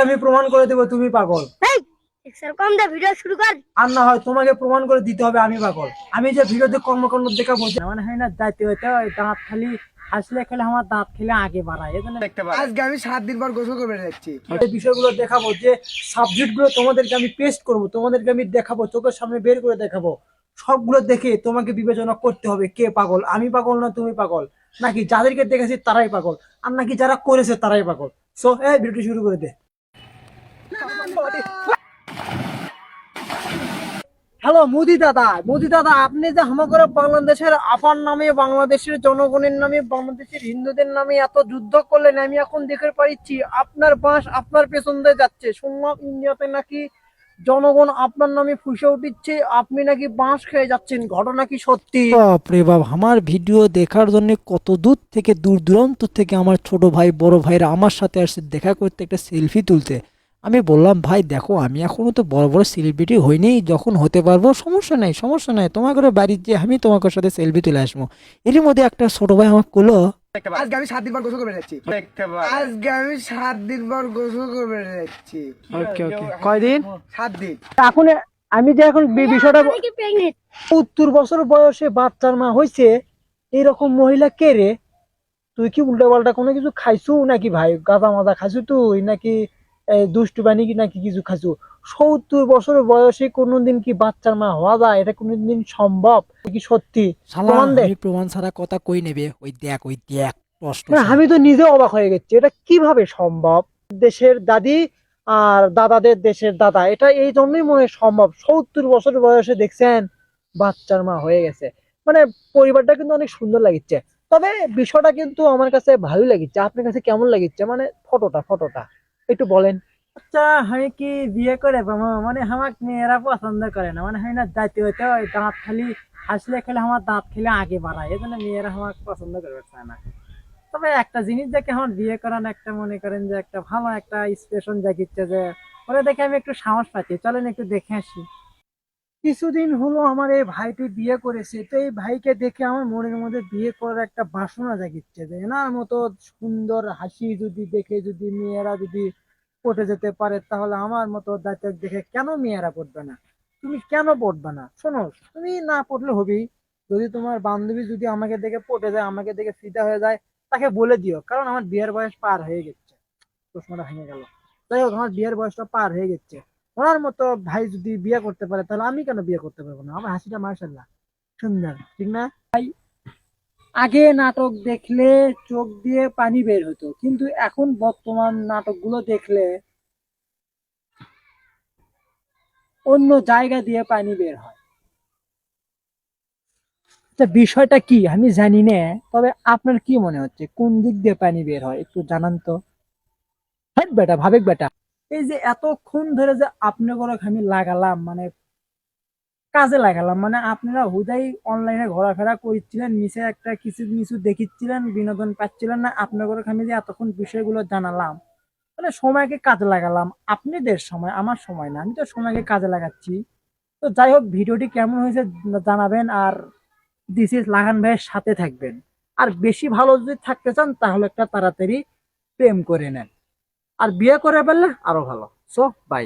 আমি প্রমাণ করে দেবো তুমি পাগল। এই এক্সেল ভিডিও শুরু কর। আর না হয় তোমাকে প্রমাণ করে দিতে হবে আমি পাগল। আমি যে ভিডিওতে কর্মকাণ্ড দেখাবো মানে হয় না যাইতে হইতে দাঁত খালি হাসলে খেলে আমার দাঁত খেলে আগে বাড়ায় এই জন্য আজকে আমি সাত দিন পর গোসল করে যাচ্ছি। এই বিষয়গুলো দেখাবো যে সাবজেক্ট তোমাদেরকে আমি পেস্ট করব তোমাদেরকে আমি দেখাবো চোখের সামনে বের করে দেখাবো সবগুলো দেখে তোমাকে বিবেচনা করতে হবে কে পাগল আমি পাগল না তুমি পাগল? নাকি যাদেরকে দেখেছি তারাই পাগল আর নাকি যারা করেছে তারাই পাগল? সো এই ভিডিওটি শুরু করে দে। হ্যালো মোদি দাদা। মোদি দাদা, আপনি যে আমাদের বাংলাদেশের আপার নামে, বাংলাদেশের জনগণের নামে, বাংলাদেশের হিন্দুদের নামে এত যুদ্ধ করলেন, আমি এখন দেখে পাচ্ছি আপনার বাঁশ আপনার পেছন দিয়ে যাচ্ছে। শুনলাম ইন্ডিয়াতে নাকি জনগণ আপনার নামে ফুসে উঠিচ্ছে আপনি নাকি বাঁশ খেয়ে যাচ্ছেন। ঘটনা কি সত্যি? বাপরে বাপ, আমার ভিডিও দেখার জন্য কত দূর থেকে, দূর দূরান্ত থেকে আমার ছোট ভাই, বড় ভাইরা আমার সাথে আসছে দেখা করতে, একটা সেলফি তুলতে। আমি বললাম ভাই দেখো আমি এখনও তো বড় বড় সেলিব্রিটি হইনি যখন হতে পারব সমস্যা নাই সমস্যা নাই। তোমার করে বাড়ির যে আমি তোমাকে সাথে সেলফি তুলে আসব। এর মধ্যে একটা ছোট ভাই আমাকে বলল আজকে আমি সাত দিন পর গোসল করে যাচ্ছি। আজকে আমি সাত দিন পর গোসল করে যাচ্ছি। ওকে ওকে কয়দিন সাত দিন। এখন আমি যে এখন বি- বিষয়টা আমি কি প্রেগনেন্ট সত্তর বছর বয়সে বাচ্চার মা হয়েছে এরকম মহিলা কে রে? তুই কি উল্টা পাল্টা কোনো কিছু খাইছু নাকি ভাই? গাঁদা মাজা খাইছু তুই নাকি দুষ্টু বানি কি নাকি কিছু খাইছু? সত্তর বছর বয়সে কোনোদিন কি বাচ্চার মা হওয়া যায়? এটা কোনোদিন সম্ভব? কি সত্যি? প্রমাণ ছাড়া কথা কই নেবে? ওই দেখ ওই দেখ আমি তো নিজে অবাক হয়ে গেছি। এটা কীভাবে সম্ভব? দেশের দাদি আর দাদাদের দেশের দাদা এটা এই জন্যই মনে হয় সম্ভব। সত্তর বছর বয়সে দেখছেন বাচ্চার মা হয়ে গেছে। মানে পরিবারটা কিন্তু অনেক সুন্দর লাগিচ্ছে। তবে বিষয়টা কিন্তু আমার কাছে ভালোই লাগিচ্ছে। আপনার কাছে কেমন লাগিচ্ছে? মানে ফটোটা ফটোটা। একটু বলেন। আচ্ছা আমি কি বিয়ে করে মানে মেয়েরা পছন্দ করে না। মানে আমি না হইতে ওই দাঁত খালি হাসলে খেলে আমার দাঁত খেলে আগে বাড়ায়। এই জন্য মেয়েরা আমাকে পছন্দ করবে চায় না। তবে একটা জিনিস দেখে আমার বিয়ে করান একটা মনে করেন যে একটা ভালো একটা স্পেশন দেখিচ্ছে যে, ওরা দেখে আমি একটু সাহস পাচ্ছি। চলেন একটু দেখে আসি। কিছুদিন হলো আমার এই ভাইটি বিয়ে করেছে, তো এই ভাইকে দেখে আমার মনের মধ্যে বিয়ে করার একটা বাসনা জাগিচ্ছে যে এনার মতো সুন্দর হাসি যদি দেখে যদি মেয়েরা যদি পটে যেতে পারে, তাহলে আমার মতো দায়িত্ব দেখে কেন মেয়েরা পড়বে না? তুমি কেন পড়বে না? শোনো, তুমি না পড়লে হবেই। যদি তোমার বান্ধবী যদি আমাকে দেখে পটে যায়, আমাকে দেখে ফিদা হয়ে যায়, তাকে বলে দিও, কারণ আমার বিয়ের বয়স পার হয়ে গেছে। প্রশ্নটা ভেঙে গেল। যাই হোক, আমার বিয়ের বয়সটা পার হয়ে গেছে। ওনার মতো ভাই যদি বিয়ে করতে পারে, তাহলে আমি কেন বিয়ে করতে পারব না? আমার হাসিটা মার্শাল্লাহ সুন্দর, ঠিক না? ভাই, আগে নাটক দেখলে চোখ দিয়ে পানি বের হতো, কিন্তু এখন বর্তমান নাটকগুলো দেখলে অন্য জায়গা দিয়ে পানি বের হয়। আচ্ছা বিষয়টা কি? আমি জানি না, তবে আপনার কি মনে হচ্ছে? কোন দিক দিয়ে পানি বের হয়? একটু জানান তো। হ্যাঁ বেটা, ভাবেক বেটা। এই যে এতক্ষণ ধরে যে আপনাকে আমি লাগালাম মানে কাজে লাগালাম মানে আপনারা হুদাই অনলাইনে ঘোরাফেরা করছিলেন নিচে একটা কিছু কিছু দেখিচ্ছিলেন, বিনোদন পাচ্ছিলেন না আপনাদের আমি যে এতক্ষণ বিষয়গুলো জানালাম মানে সময়কে কাজে লাগালাম, আপনাদের সময়, আমার সময় না, আমি তো সময়কে কাজে লাগাচ্ছি। তো যাই হোক, ভিডিওটি কেমন হয়েছে জানাবেন আর দিস ইজ লাগান ভাইয়ের সাথে থাকবেন। আর বেশি ভালো যদি থাকতে চান, তাহলে একটা তাড়াতাড়ি প্রেম করে নেন। আর বিয়ে করে ফেললে আরও ভালো। So by